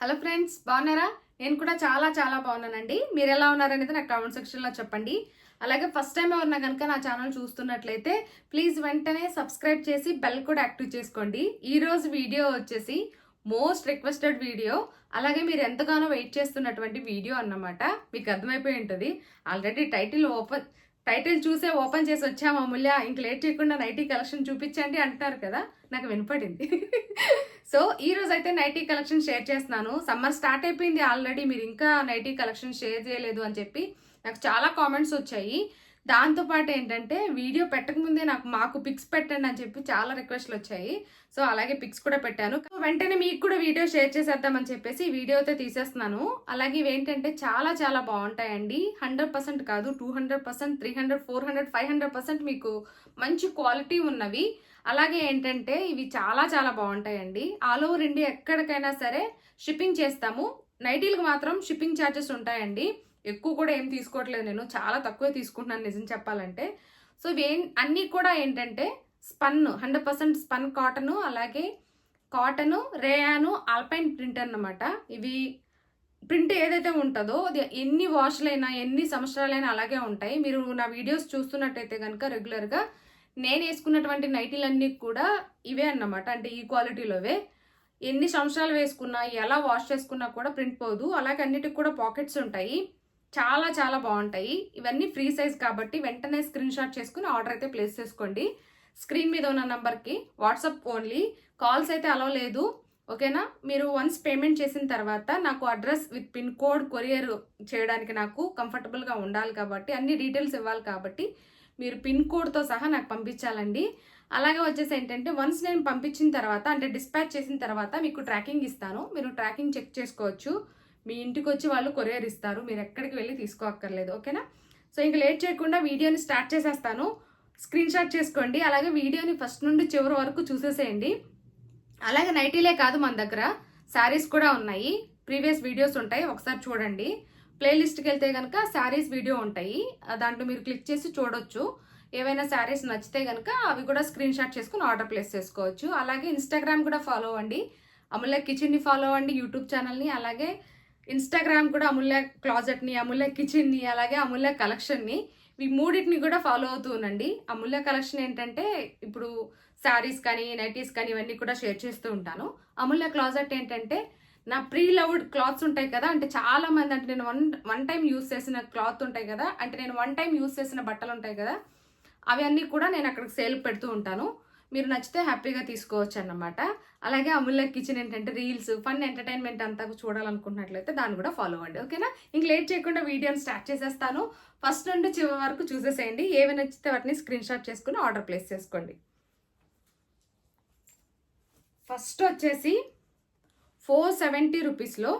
Hello friends బాగున్నారా? నేను కూడా చాలా చాలా బాగున్నానండి. మీరు ఎలా ఉన్నారనేది నాకు కామెంట్ సెక్షన్లో చెప్పండి. అలాగే ఫస్ట్ టైం ఎవరన్నా కనుక నా ఛానల్ చూస్తున్నట్లయితే ప్లీజ్ వెంటనే సబ్స్క్రైబ్ చేసి బెల్ కూడా యాక్టివ్ చేసుకోండి. ఈ రోజు వీడియో వచ్చేసి మోస్ట్ రిక్వెస్టెడ్ వీడియో అలాగే మీరు ఎంతగానో వెయిట్ చేస్తున్నటువంటి వీడియో అన్నమాట. మీకు అర్థమైపోయి ఉంటుంది. ఆల్రెడీ టైటిల్ ఓపెన్ టైటిల్ చూసే ఓపెన్ చేసి వచ్చాము అమూల్య? ఇంక లేట్ చేయకుండా నైటీ కలెక్షన్ చూపించండి అంటారు కదా. నాకు వినపడింది. సో ఈ రోజు అయితే నైటీ కలెక్షన్ షేర్ చేస్తున్నాను. సమ్మర్ స్టార్ట్ అయిపోయింది ఆల్రెడీ. మీరు ఇంకా నైటీ కలెక్షన్ షేర్ చేయలేదు అని చెప్పి నాకు చాలా కామెంట్స్ వచ్చాయి. దాంతోపాటు ఏంటంటే వీడియో పెట్టకముందే నాకు మాకు పిక్స్ పెట్టండి అని చెప్పి చాలా రిక్వెస్ట్లు వచ్చాయి. సో అలాగే పిక్స్ కూడా పెట్టాను. వెంటనే మీకు కూడా వీడియో షేర్ చేసేద్దామని చెప్పేసి వీడియో అయితే తీసేస్తున్నాను. అలాగే ఇవేంటంటే చాలా చాలా బాగుంటాయండి. హండ్రెడ్ పర్సెంట్ కాదు two hundred percent three hundred four hundred five hundred percent మీకు మంచి క్వాలిటీ ఉన్నవి. అలాగే ఏంటంటే ఇవి చాలా చాలా బాగుంటాయండి. ఆల్ ఓవర్ ఇండియా ఎక్కడికైనా సరే షిప్పింగ్ చేస్తాము. నైటీలకు మాత్రం షిప్పింగ్ ఛార్జెస్ ఉంటాయండి. ఎక్కువ కూడా ఏం తీసుకోవట్లేదు నేను. చాలా తక్కువే తీసుకుంటున్నాను నిజం చెప్పాలంటే. సో ఇవి ఏం అన్నీ కూడా ఏంటంటే spun hundred percent spun cotton అలాగే కాటను రేయాను ఆల్పైన్ ప్రింట్ అన్నమాట. ఇవి ప్రింట్ ఏదైతే ఉంటుందో అది ఎన్ని వాష్లైనా ఎన్ని సంవత్సరాలైనా అలాగే ఉంటాయి. మీరు నా వీడియోస్ చూస్తున్నట్టయితే కనుక రెగ్యులర్గా నేను వేసుకున్నటువంటి నైటీలన్నీ కూడా ఇవే అన్నమాట. అంటే ఈ క్వాలిటీలోవే. ఎన్ని సంవత్సరాలు వేసుకున్నా ఎలా వాష్ చేసుకున్నా కూడా ప్రింట్ పోదు. అలాగే అన్నిటికి కూడా పాకెట్స్ ఉంటాయి. చాలా చాలా బాగుంటాయి. ఇవన్నీ ఫ్రీ సైజ్ కాబట్టి వెంటనే స్క్రీన్ షాట్ చేసుకుని ఆర్డర్ అయితే ప్లేస్ చేసుకోండి. స్క్రీన్ మీద ఉన్న నంబర్కి వాట్సాప్ ఓన్లీ. కాల్స్ అయితే అలవ్ లేదు. ఓకేనా? మీరు వన్స్ పేమెంట్ చేసిన తర్వాత నాకు address with pin code courier చేయడానికి నాకు కంఫర్టబుల్గా ఉండాలి కాబట్టి అన్ని డీటెయిల్స్ ఇవ్వాలి కాబట్టి మీరు పిన్ కోడ్తో సహా నాకు పంపించాలండి. అలాగే వచ్చేసి ఏంటంటే వన్స్ నేను పంపించిన తర్వాత అంటే డిస్పాచ్ చేసిన తర్వాత మీకు ట్రాకింగ్ ఇస్తాను. మీరు ట్రాకింగ్ చెక్ చేసుకోవచ్చు. మీ ఇంటికి వచ్చి వాళ్ళు కొరియర్ ఇస్తారు. మీరు ఎక్కడికి వెళ్ళి తీసుకోక్కర్లేదు. ఓకేనా? సో ఇంక లేట్ చేయకుండా వీడియోని స్టార్ట్ చేసేస్తాను. స్క్రీన్ షాట్ చేసుకోండి. అలాగే వీడియోని ఫస్ట్ నుండి చివరి వరకు చూసేసేయండి. అలాగే నైటీలే కాదు మన దగ్గర. శారీస్ కూడా ఉన్నాయి. ప్రీవియస్ వీడియోస్ ఉంటాయి. ఒకసారి చూడండి. ప్లేలిస్ట్కి వెళ్తే కనుక శారీస్ వీడియో ఉంటాయి. దాంట్లో మీరు క్లిక్ చేసి చూడొచ్చు. ఏవైనా శారీస్ నచ్చితే కనుక అవి కూడా స్క్రీన్ షాట్ చేసుకుని ఆర్డర్ ప్లేస్ చేసుకోవచ్చు. అలాగే ఇన్స్టాగ్రామ్ కూడా ఫాలో అవ్వండి. అమూల్య కిచెన్ని ఫాలో అవ్వండి యూట్యూబ్ ఛానల్ని. అలాగే ఇన్స్టాగ్రామ్ కూడా అమూల్య క్లాజెట్ని అమూల్య కిచెన్ని అలాగే అమూల్య కలెక్షన్ని ఈ మూడింటిని కూడా ఫాలో అవుతూ ఉండండి. అమూల్య కలెక్షన్ ఏంటంటే ఇప్పుడు శారీస్ కానీ నైటీస్ కానీ ఇవన్నీ కూడా షేర్ చేస్తూ ఉంటాను. అమూల్య క్లాజెట్ ఏంటంటే నా ప్రీ లవ్డ్ క్లాత్స్ ఉంటాయి కదా అంటే చాలా మంది అంటే నేను వన్ వన్ టైం యూస్ చేసిన క్లాత్ ఉంటాయి కదా అంటే నేను వన్ టైం యూస్ చేసిన బట్టలు ఉంటాయి కదా అవి అన్నీ కూడా నేను అక్కడికి సేల్ పెడుతూ ఉంటాను. మీరు నచ్చితే హ్యాపీగా తీసుకోవచ్చు అన్నమాట అలాగే అమూల్య కిచెన్ ఏంటంటే రీల్స్ ఫన్ ఎంటర్టైన్మెంట్ అంతా చూడాలనుకుంటున్నట్లయితే దాన్ని కూడా ఫాలో అవ్వండి ఓకేనా? ఇంక లేట్ చేయకుండా వీడియోని స్టార్ట్ చేసేస్తాను. ఫస్ట్ నుండి చివరి వరకు చూసేసేయండి. ఏవి నచ్చితే వాటిని స్క్రీన్ షాట్ చేసుకుని ఆర్డర్ ప్లేస్ చేసుకోండి. ఫస్ట్ వచ్చేసి ఫోర్ సెవెంటీ రూపీస్లో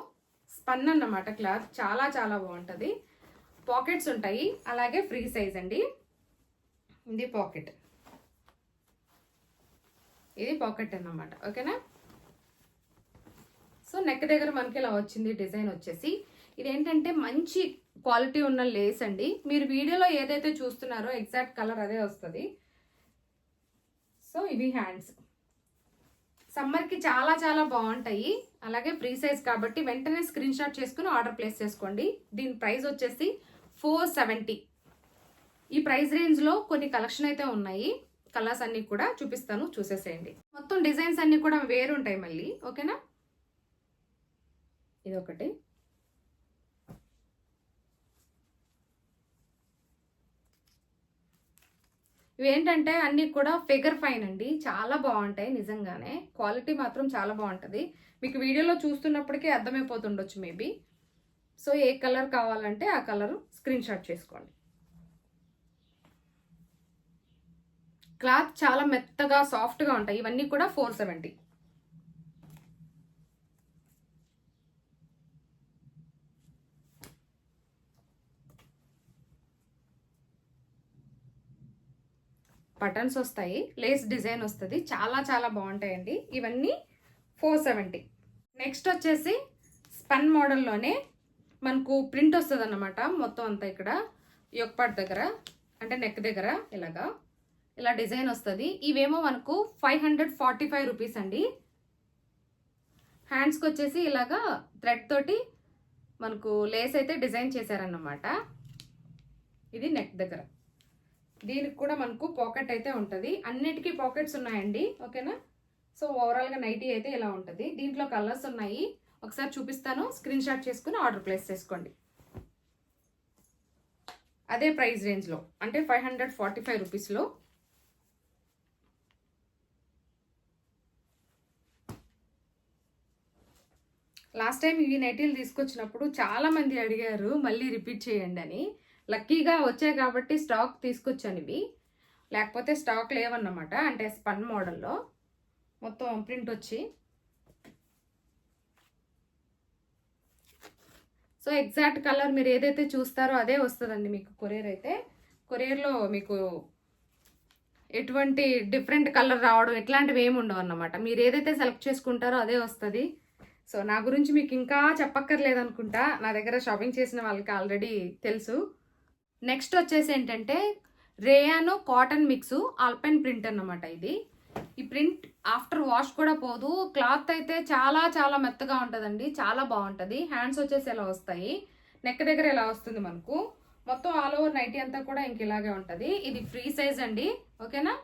స్పన్ అన్నమాట క్లాత్. చాలా చాలా బాగుంటుంది. పాకెట్స్ ఉంటాయి. అలాగే ఫ్రీ సైజ్ అండి. ఇది పాకెట్. ఇది పాకెట్ అన్నమాట ఓకేనా? సో నెక్ దగ్గర మనకి ఇలా వచ్చింది డిజైన్ వచ్చేసి. ఇది ఏంటంటే మంచి క్వాలిటీ ఉన్న లేస్ అండి. మీరు వీడియోలో ఏదైతే చూస్తున్నారో ఎగ్జాక్ట్ కలర్ అదే వస్తుంది. సో ఇవి హ్యాండ్స్ సమ్మర్కి చాలా చాలా బాగుంటాయి. అలాగే ఫ్రీ సైజ్ కాబట్టి వెంటనే స్క్రీన్ షాట్ చేసుకుని ఆర్డర్ ప్లేస్ చేసుకోండి. దీని ప్రైస్ వచ్చేసి ఫోర్ సెవెంటీ ఈ ప్రైస్ రేంజ్లో కొన్ని కలెక్షన్ అయితే ఉన్నాయి. కలర్స్ అన్ని కూడా చూపిస్తాను చూసేసేయండి. మొత్తం డిజైన్స్ అన్ని కూడా వేరు ఉంటాయి మళ్ళీ ఓకేనా? ఇది ఒకటి ఇవి ఏంటంటే అన్ని కూడా ఫిగర్ ఫైన్ అండి చాలా బాగుంటాయి నిజంగానే. క్వాలిటీ మాత్రం చాలా బాగుంటుంది. మీకు వీడియోలో చూస్తున్నప్పటికీ అర్థమైపోతుండొచ్చు మేబీ. సో ఏ కలర్ కావాలంటే ఆ కలర్ స్క్రీన్ షాట్ చేసుకోండి. క్లాత్ చాలా మెత్తగా సాఫ్ట్గా ఉంటాయి. ఇవన్నీ కూడా ఫోర్ సెవెంటీ. బటన్స్ వస్తాయి లేస్ డిజైన్ వస్తుంది. చాలా చాలా బాగుంటాయండి. ఇవన్నీ ఫోర్ సెవెంటీ. నెక్స్ట్ వచ్చేసి స్పన్ మోడల్లోనే మనకు ప్రింట్ వస్తుంది అన్నమాట మొత్తం అంతా ఇక్కడ యొక్కపాటి దగ్గర అంటే నెక్ దగ్గర ఇలాగా. ఇలా డిజైన్ వస్తుంది. ఇవేమో మనకు five hundred forty five rupees అండి. హ్యాండ్స్కి వచ్చేసి ఇలాగా థ్రెడ్ తోటి మనకు లేస్ అయితే డిజైన్ చేశారన్నమాట. ఇది నెక్ దగ్గర. దీనికి కూడా మనకు పాకెట్ అయితే ఉంటుంది. అన్నిటికీ పాకెట్స్ ఉన్నాయండి. ఓకేనా? సో ఓవరాల్గా నైటీ అయితే ఇలా ఉంటుంది. దీంట్లో కలర్స్ ఉన్నాయి. ఒకసారి చూపిస్తాను. స్క్రీన్ షాట్ చేసుకుని ఆర్డర్ ప్లేస్ చేసుకోండి. అదే ప్రైస్ రేంజ్లో అంటే ఫైవ్ హండ్రెడ్ ఫార్టీ ఫైవ్ రూపీస్లో. లాస్ట్ టైం ఈ నైటీలు తీసుకొచ్చినప్పుడు చాలామంది అడిగారు మళ్ళీ రిపీట్ చేయండి అని. లక్కీగా వచ్చాయి కాబట్టి స్టాక్ తీసుకొచ్చాను ఇవి. లేకపోతే స్టాక్ లేవన్నమాట అంటే స్పన్ మోడల్లో. మొత్తం ప్రింట్ వచ్చి. సో ఎగ్జాక్ట్ కలర్ మీరు ఏదైతే చూస్తారో అదే వస్తుందండి మీకు కొరియర్ అయితే. కొరియర్లో మీకు ఎటువంటి డిఫరెంట్ కలర్ రావడం ఇట్లాంటివి ఏమి ఉండవు అన్నమాట మీరు ఏదైతే సెలెక్ట్ చేసుకుంటారో అదే వస్తుంది. సో నా గురించి మీకు ఇంకా చెప్పక్కర్లేదు అనుకుంటా నా దగ్గర షాపింగ్ చేసిన వాళ్ళకి ఆల్రెడీ తెలుసు. నెక్స్ట్ వచ్చేసి ఏంటంటే rayon cotton mix alpine print అన్నమాట ఇది. ఈ ప్రింట్ ఆఫ్టర్ వాష్ కూడా పోదు. క్లాత్ అయితే చాలా చాలా మెత్తగా ఉంటుందండి. చాలా బాగుంటుంది. హ్యాండ్స్ వచ్చేసి ఇలా వస్తాయి? నెక్ దగ్గర ఇలా వస్తుంది మనకు? మొత్తం ఆల్ ఓవర్ నైటీ అంతా కూడా ఇంక ఇలాగే ఉంటుంది. ఇది ఫ్రీ సైజ్ అండి. ఓకేనా?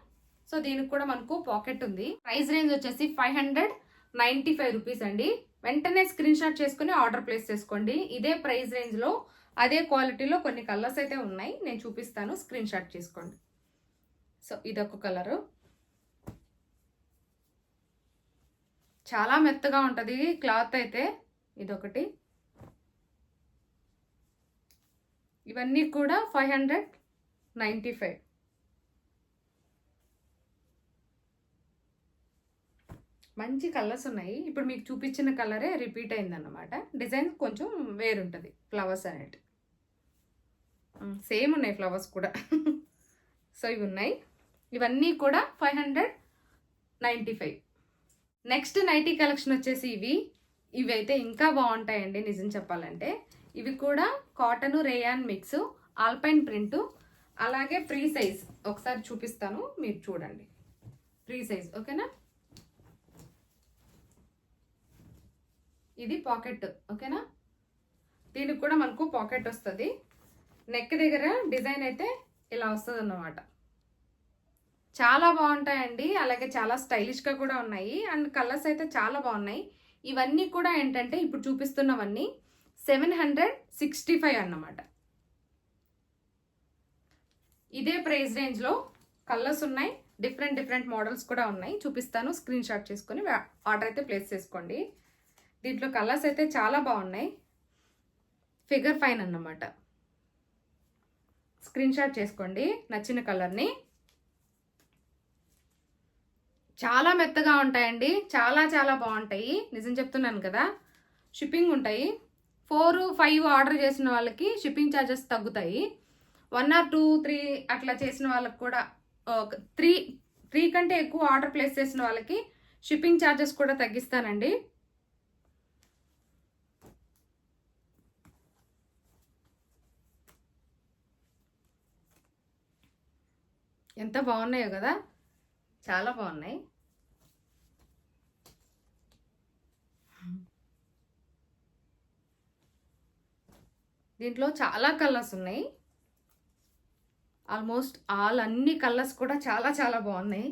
సో దీనికి కూడా మనకు పాకెట్ ఉంది. ప్రైస్ రేంజ్ వచ్చేసి five hundred ninety five rupees అండి. వెంటనే స్క్రీన్ షాట్ చేసుకుని ఆర్డర్ ప్లేస్ చేసుకోండి. ఇదే ప్రైస్ రేంజ్లో అదే క్వాలిటీలో కొన్ని కలర్స్ అయితే ఉన్నాయి. నేను చూపిస్తాను స్క్రీన్ షాట్ చేసుకోండి. సో ఇదొక కలరు చాలా మెత్తగా ఉంటుంది. క్లాత్ అయితే ఇదొకటి. ఇవన్నీ కూడా ఫైవ్ హండ్రెడ్ నైంటీ ఫైవ్ మంచి కలర్స్ ఉన్నాయి. ఇప్పుడు మీకు చూపించిన కలరే రిపీట్ అయిందన్నమాట. డిజైన్ కొంచెం వేరుంటుంది. ఫ్లవర్స్ అనేటి సేమ్ ఉన్నాయి ఫ్లవర్స్ కూడా. సో ఇవి ఉన్నాయి. ఇవన్నీ కూడా five hundred ninety five next nightie collection వచ్చేసి ఇవి. ఇవి అయితే ఇంకా బాగుంటాయండి నిజం చెప్పాలంటే. ఇవి కూడా cotton rayon mix alpine print అలాగే ఫ్రీ సైజ్. ఒకసారి చూపిస్తాను మీరు చూడండి. Free size. ఓకేనా? ఇది పాకెట్ ఓకేనా? దీనికి కూడా మనకు పాకెట్ వస్తుంది. నెక్ దగ్గర డిజైన్ అయితే ఇలా వస్తుంది అన్నమాట చాలా బాగుంటాయండి అలాగే చాలా స్టైలిష్గా కూడా ఉన్నాయి. అండ్ కలర్స్ అయితే చాలా బాగున్నాయి. ఇవన్నీ కూడా ఏంటంటే ఇప్పుడు చూపిస్తున్నవన్నీ సెవెన్ హండ్రెడ్ సిక్స్టీ ఫైవ్ అన్నమాట. ఇదే ప్రైస్ రేంజ్లో కలర్స్ ఉన్నాయి. డిఫరెంట్ డిఫరెంట్ మోడల్స్ కూడా ఉన్నాయి. చూపిస్తాను స్క్రీన్ షాట్ చేసుకొని ఆర్డర్ అయితే ప్లేస్ చేసుకోండి. దీంట్లో కలర్స్ అయితే చాలా బాగున్నాయి. ఫిగర్ ఫైన్ అన్నమాట. స్క్రీన్ షాట్ చేసుకోండి నచ్చిన కలర్ని. చాలా మెత్తగా ఉంటాయండి. చాలా చాలా బాగుంటాయి. నిజం చెప్తున్నాను కదా. షిప్పింగ్ ఉంటాయి. ఫోర్ ఫైవ్ ఆర్డర్ చేసిన వాళ్ళకి షిప్పింగ్ ఛార్జెస్ తగ్గుతాయి. వన్ ఆర్ టూ త్రీ అట్లా చేసిన వాళ్ళకి కూడా త్రీ త్రీ కంటే ఎక్కువ ఆర్డర్ ప్లేస్ చేసిన వాళ్ళకి షిప్పింగ్ ఛార్జెస్ కూడా తగ్గిస్తానండి. ఎంత బాగున్నాయో కదా? చాలా బాగున్నాయి. దీంట్లో చాలా కలర్స్ ఉన్నాయి. ఆల్మోస్ట్ ఆల్ అన్ని కలర్స్ కూడా చాలా చాలా బాగున్నాయి.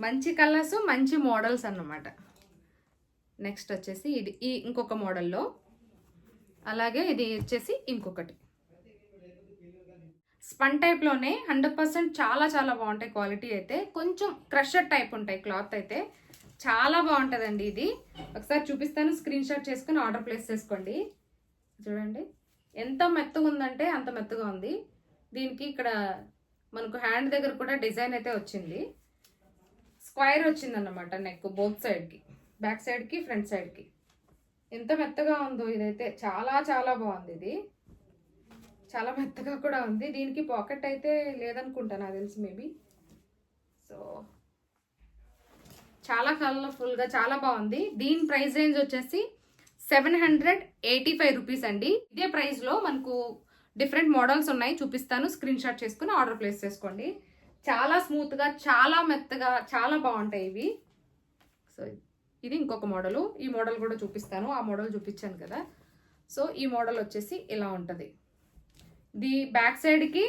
మంచి కలర్స్ మంచి మోడల్స్ అన్నమాట. నెక్స్ట్ వచ్చేసి ఇది ఈ ఇంకొక మోడల్లో అలాగే ఇది వచ్చేసి ఇంకొకటి. స్పన్ టైప్లోనే హండ్రెడ్ పర్సెంట్ చాలా చాలా బాగుంటాయి క్వాలిటీ అయితే. కొంచెం క్రషర్ టైప్ ఉంటాయి క్లాత్ అయితే. చాలా బాగుంటుందండి ఇది. ఒకసారి చూపిస్తాను స్క్రీన్ షాట్ చేసుకుని ఆర్డర్ ప్లేస్ చేసుకోండి. చూడండి. ఎంత మెత్తగా ఉందంటే అంత మెత్తగా ఉంది. దీనికి ఇక్కడ మనకు హ్యాండ్ దగ్గర కూడా డిజైన్ అయితే వచ్చింది. స్క్వైర్ వచ్చిందన్నమాట నెక్ బోత్ సైడ్కి. బ్యాక్ సైడ్కి ఫ్రంట్ సైడ్కి. ఎంత మెత్తగా ఉందో ఇదైతే చాలా చాలా బాగుంది ఇది. చాలా మెత్తగా కూడా ఉంది. దీనికి పాకెట్ అయితే లేదనుకుంటా నాకు తెలిసి మేబీ సో చాలా కలర్ఫుల్గా చాలా బాగుంది. దీని ప్రైస్ రేంజ్ వచ్చేసి seven hundred eighty five rupees అండి. ఇదే ప్రైస్లో మనకు డిఫరెంట్ మోడల్స్ ఉన్నాయి. చూపిస్తాను. స్క్రీన్ షాట్ చేసుకుని ఆర్డర్ ప్లేస్ చేసుకోండి. చాలా స్మూత్గా చాలా మెత్తగా చాలా బాగుంటాయి ఇవి. సో ఇది ఇంకొక మోడలు. ఈ మోడల్ కూడా చూపిస్తాను. ఆ మోడల్ చూపించాను కదా. సో ఈ మోడల్ వచ్చేసి ఇలా ఉంటుంది. ది బ్యాక్ సైడ్కి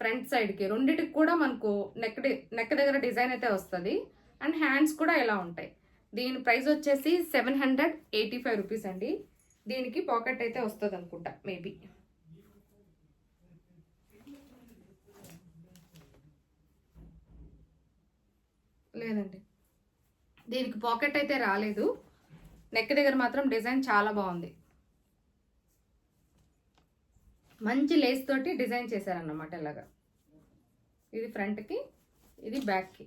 ఫ్రంట్ సైడ్కి రెండిటికి కూడా మనకు నెక్ నెక్ దగ్గర డిజైన్ అయితే వస్తుంది. అండ్ హ్యాండ్స్ కూడా ఇలా ఉంటాయి. దీని ప్రైస్ వచ్చేసి seven hundred eighty five rupees అండి. దీనికి పాకెట్ అయితే వస్తుంది అనుకుంటా మేబీ. లేదండి. దీనికి పాకెట్ అయితే రాలేదు. నెక్ దగ్గర మాత్రం డిజైన్ చాలా బాగుంది. మంచి లేస్ తోటి డిజైన్ చేశారన్నమాట ఇలాగా. ఇది ఫ్రంట్కి ఇది బ్యాక్కి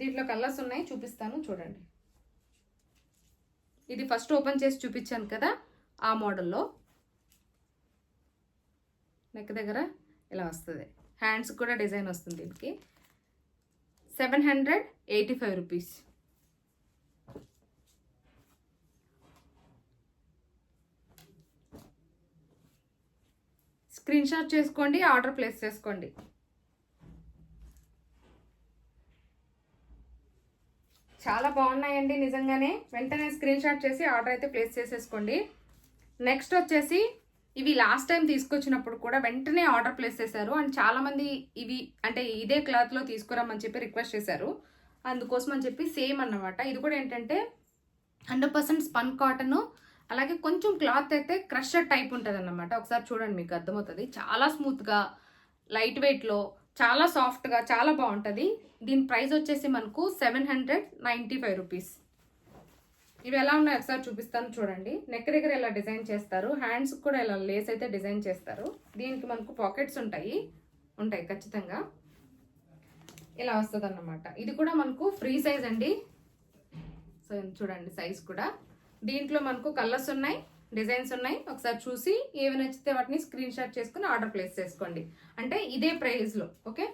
దీంట్లో కలర్స్ ఉన్నాయి చూపిస్తాను చూడండి. ఇది ఫస్ట్ ఓపెన్ చేసి చూపించాను కదా ఆ మోడల్లో నెక్ దగ్గర ఇలా వస్తుంది. హ్యాండ్స్ కూడా డిజైన్ వస్తుంది దీనికి. Seven hundred eighty five rupees screen shot చేసుకోండి ఆర్డర్ ప్లేస్ చేసుకోండి. చాలా బాగున్నాయండి నిజంగానే. వెంటనే స్క్రీన్ షాట్ చేసి ఆర్డర్ అయితే ప్లేస్ చేసేసుకోండి. నెక్స్ట్ వచ్చేసి ఇవి లాస్ట్ టైం తీసుకొచ్చినప్పుడు కూడా వెంటనే ఆర్డర్ ప్లేస్ చేశారు. అండ్ చాలామంది ఇవి అంటే ఇదే క్లాత్లో తీసుకురమ్మని చెప్పి రిక్వెస్ట్ చేశారు. అందుకోసం అని చెప్పి సేమ్ అన్నమాట. ఇది కూడా ఏంటంటే హండ్రెడ్ పర్సెంట్ స్పన్ కాటన్ అలాగే కొంచెం క్లాత్ అయితే క్రషర్ టైప్ ఉంటుంది అన్నమాట ఒకసారి చూడండి మీకు అర్థమవుతుంది. చాలా స్మూత్గా లైట్ వెయిట్లో చాలా సాఫ్ట్గా చాలా బాగుంటుంది. దీని ప్రైస్ వచ్చేసి మనకు seven hundred ninety five rupees. ఇవి ఎలా ఉన్నాయో ఒకసారి చూపిస్తాను చూడండి. నెక్ దగ్గర ఇలా డిజైన్ చేస్తారు హ్యాండ్స్ కూడా ఇలా లేస్ అయితే డిజైన్ చేస్తారు. దీనికి మనకు పాకెట్స్ ఉంటాయి ఉంటాయి ఖచ్చితంగా. ఇలా వస్తుంది ఇది కూడా మనకు ఫ్రీ సైజ్ అండి. సో చూడండి సైజ్ కూడా. దీంట్లో మనకు కలర్స్ ఉన్నాయి డిజైన్స్ ఉన్నాయి. ఒకసారి చూసి ఏవి నచ్చితే వాటిని స్క్రీన్ షాట్ చేసుకుని ఆర్డర్ ప్లేస్ చేసుకోండి. అంటే ఇదే ప్రైస్లో ఓకే?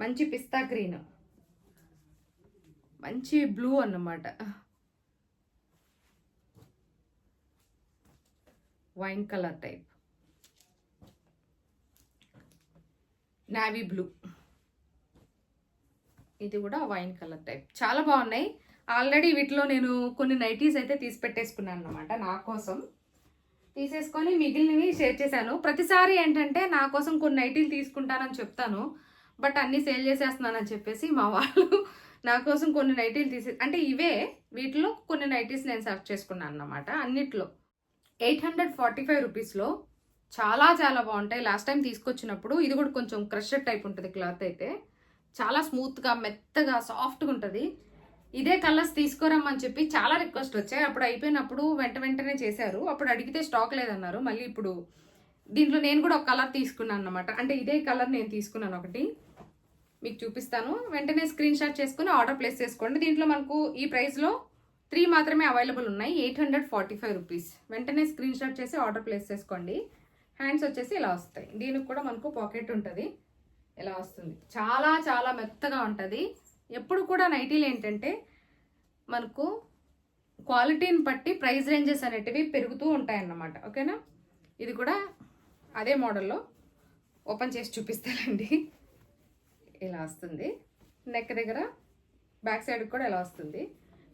మంచి పిస్తా గ్రీన్. మంచి బ్లూ అన్నమాట. Wine colour type. Navy blue. ఇది కూడా వైన్ కలర్ టైప్. చాలా బాగున్నాయి. ఆల్రెడీ వీటిలో నేను కొన్ని నైటీస్ అయితే తీసి పెట్టేసుకున్నాను అనమాట నా కోసం. తీసేసుకొని మిగిలినవి షేర్ చేశాను. ప్రతిసారి ఏంటంటే నా కోసం కొన్ని నైటీలు తీసుకుంటానని చెప్తాను. బట్ అన్నీ సేల్ చేసేస్తున్నానని చెప్పేసి మా వాళ్ళు నా కోసం కొన్ని నైటీలు తీసే అంటే ఇవే వీటిలో కొన్ని నైటీస్ నేను సెర్చ్ చేసుకున్నాను అన్నమాట. అన్నిట్లో ఎయిట్ హండ్రెడ్ ఫార్టీ ఫైవ్ రూపీస్లో చాలా చాలా బాగుంటాయి. లాస్ట్ టైం తీసుకొచ్చినప్పుడు ఇది కూడా కొంచెం క్రషర్ టైప్ ఉంటుంది క్లాత్ అయితే. చాలా స్మూత్గా మెత్తగా సాఫ్ట్గా ఉంటుంది. ఇదే కలర్స్ తీసుకురమ్మని చెప్పి చాలా రిక్వెస్ట్ వచ్చాయి. అప్పుడు అయిపోయినప్పుడు వెంట వెంటనే చేశారు. అప్పుడు అడిగితే స్టాక్ లేదన్నారు. మళ్ళీ ఇప్పుడు దీంట్లో నేను కూడా ఒక కలర్ తీసుకున్నాను అనమాట అంటే ఇదే కలర్ నేను తీసుకున్నాను ఒకటి. మీకు చూపిస్తాను. వెంటనే స్క్రీన్ షాట్ చేసుకుని ఆర్డర్ ప్లేస్ చేసుకోండి. దీంట్లో మనకు ఈ ప్రైస్లో త్రీ మాత్రమే అవైలబుల్ ఉన్నాయి. Eight hundred forty five rupees. వెంటనే స్క్రీన్ షాట్ చేసి ఆర్డర్ ప్లేస్ చేసుకోండి. హ్యాండ్స్ వచ్చేసి ఇలా వస్తాయి. దీనికి కూడా మనకు పాకెట్ ఉంటుంది. ఇలా వస్తుంది? చాలా చాలా మెత్తగా ఉంటుంది. ఎప్పుడు కూడా నైటీలు ఏంటంటే మనకు క్వాలిటీని బట్టి ప్రైస్ రేంజెస్ అనేటివి పెరుగుతూ ఉంటాయన్నమాట. ఓకేనా? ఇది కూడా అదే మోడల్లో ఓపెన్ చేసి చూపిస్తానండి. ఇలా వస్తుంది. నెక్ దగ్గర బ్యాక్ సైడ్ కూడా ఇలా వస్తుంది.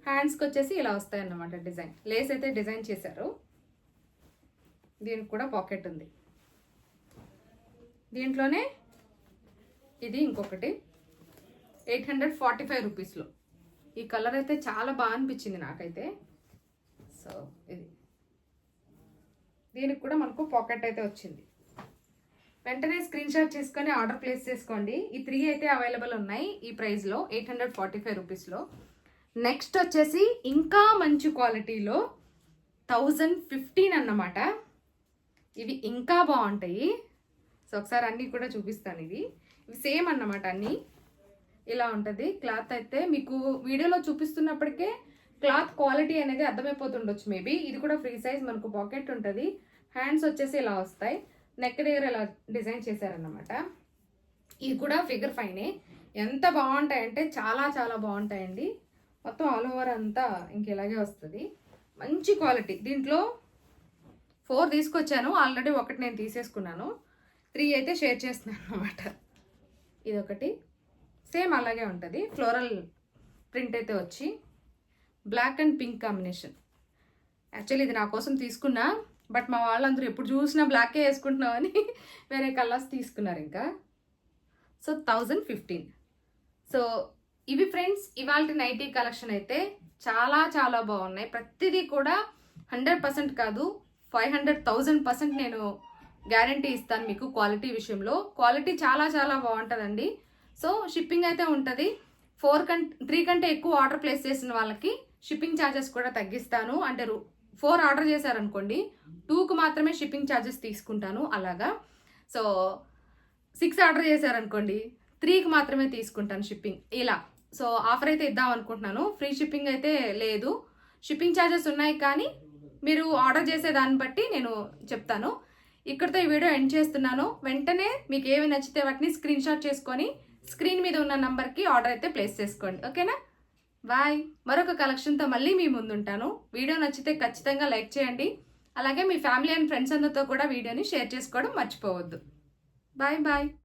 హ్యాండ్స్కి వచ్చేసి ఇలా వస్తాయి అన్నమాట డిజైన్. లేస్ అయితే డిజైన్ చేశారు. దీనికి కూడా పాకెట్ ఉంది. దీంట్లోనే ఇది ఇంకొకటి. ఎయిట్ హండ్రెడ్ ఫార్టీ ఫైవ్ రూపీస్లో. ఈ కలర్ అయితే చాలా బాగా అనిపించింది నాకైతే. సో ఇది. దీనికి కూడా మనకు పాకెట్ అయితే వచ్చింది. వెంటనే స్క్రీన్ షాట్ చేసుకొని ఆర్డర్ ప్లేస్ చేసుకోండి. ఈ త్రీ అయితే అవైలబుల్ ఉన్నాయి ఈ ప్రైస్లో ఎయిట్ హండ్రెడ్ ఫార్టీ ఫైవ్ రూపీస్లో. నెక్స్ట్ వచ్చేసి ఇంకా మంచి క్వాలిటీలో థౌజండ్ ఫిఫ్టీన్ అన్నమాట. ఇవి ఇంకా బాగుంటాయి. సో ఒకసారి అన్నీ కూడా చూపిస్తాను ఇవి. ఇవి సేమ్ అన్నమాట అన్నీ. ఇలా ఉంటుంది. క్లాత్ అయితే మీకు వీడియోలో చూపిస్తున్నప్పటికే క్లాత్ క్వాలిటీ అనేది అర్థమైపోతుండొచ్చు మేబీ ఇది కూడా ఫ్రీ సైజ్ మనకు పాకెట్ ఉంటుంది. హ్యాండ్స్ వచ్చేసి ఇలా వస్తాయి. నెక్ దగ్గర ఇలా డిజైన్ చేశారన్నమాట. ఇది కూడా ఫిగర్ ఫైనే. ఎంత బాగుంటాయంటే చాలా చాలా బాగుంటాయండి. మొత్తం ఆల్ ఓవర్ అంతా ఇంక ఇలాగే వస్తుంది. మంచి క్వాలిటీ. దీంట్లో ఫోర్ తీసుకొచ్చాను. ఆల్రెడీ ఒకటి నేను తీసేసుకున్నాను. త్రీ అయితే షేర్ చేస్తున్నాను అనమాట ఇదొకటి. సేమ్ అలాగే ఉంటుంది. ఫ్లోరల్ ప్రింట్ అయితే వచ్చి black and pink combination. Actually ఇది నా కోసం తీసుకున్నా బట్ మా వాళ్ళందరూ ఎప్పుడు చూసినా బ్లాకే వేసుకుంటున్నాం అని వేరే కలర్స్ తీసుకున్నారు ఇంకా. So thousand fifteen. సో ఇవి ఫ్రెండ్స్ ఇవాళ నైటీ కలెక్షన్ అయితే చాలా చాలా బాగున్నాయి. ప్రతిదీ కూడా హండ్రెడ్ పర్సెంట్ కాదు ఫైవ్ హండ్రెడ్ థౌజండ్ పర్సెంట్ నేను గ్యారంటీ ఇస్తాను మీకు క్వాలిటీ విషయంలో. క్వాలిటీ చాలా చాలా బాగుంటుందండి. సో షిప్పింగ్ అయితే ఉంటుంది. ఫోర్ కంటే త్రీ కంటే ఎక్కువ ఆర్డర్ ప్లేస్ చేసిన వాళ్ళకి షిప్పింగ్ ఛార్జెస్ కూడా తగ్గిస్తాను. అంటే ఫోర్ ఆర్డర్ చేశారనుకోండి టూకు మాత్రమే షిప్పింగ్ ఛార్జెస్ తీసుకుంటాను అలాగా. సో సిక్స్ ఆర్డర్ చేశారనుకోండి త్రీకి మాత్రమే తీసుకుంటాను షిప్పింగ్. ఇలా. సో ఆఫర్ అయితే ఇద్దాం అనుకుంటున్నాను. ఫ్రీ షిప్పింగ్ అయితే లేదు. షిప్పింగ్ ఛార్జెస్ ఉన్నాయి కానీ మీరు ఆర్డర్ చేసే దాన్ని బట్టి నేను చెప్తాను. ఇక్కడితో ఈ వీడియో ఎండ్ చేస్తున్నాను. వెంటనే మీకు ఏవి నచ్చితే వాటిని స్క్రీన్ షాట్ చేసుకొని స్క్రీన్ మీద ఉన్న నంబర్కి ఆర్డర్ అయితే ప్లేస్ చేసుకోండి. ఓకేనా? బాయ్. మరొక కలెక్షన్తో మళ్ళీ మీ ముందుంటాను. వీడియో నచ్చితే ఖచ్చితంగా లైక్ చేయండి. అలాగే మీ ఫ్యామిలీ అండ్ ఫ్రెండ్స్ అందరితో కూడా వీడియోని షేర్ చేసుకోవడం మర్చిపోవద్దు. Bye bye.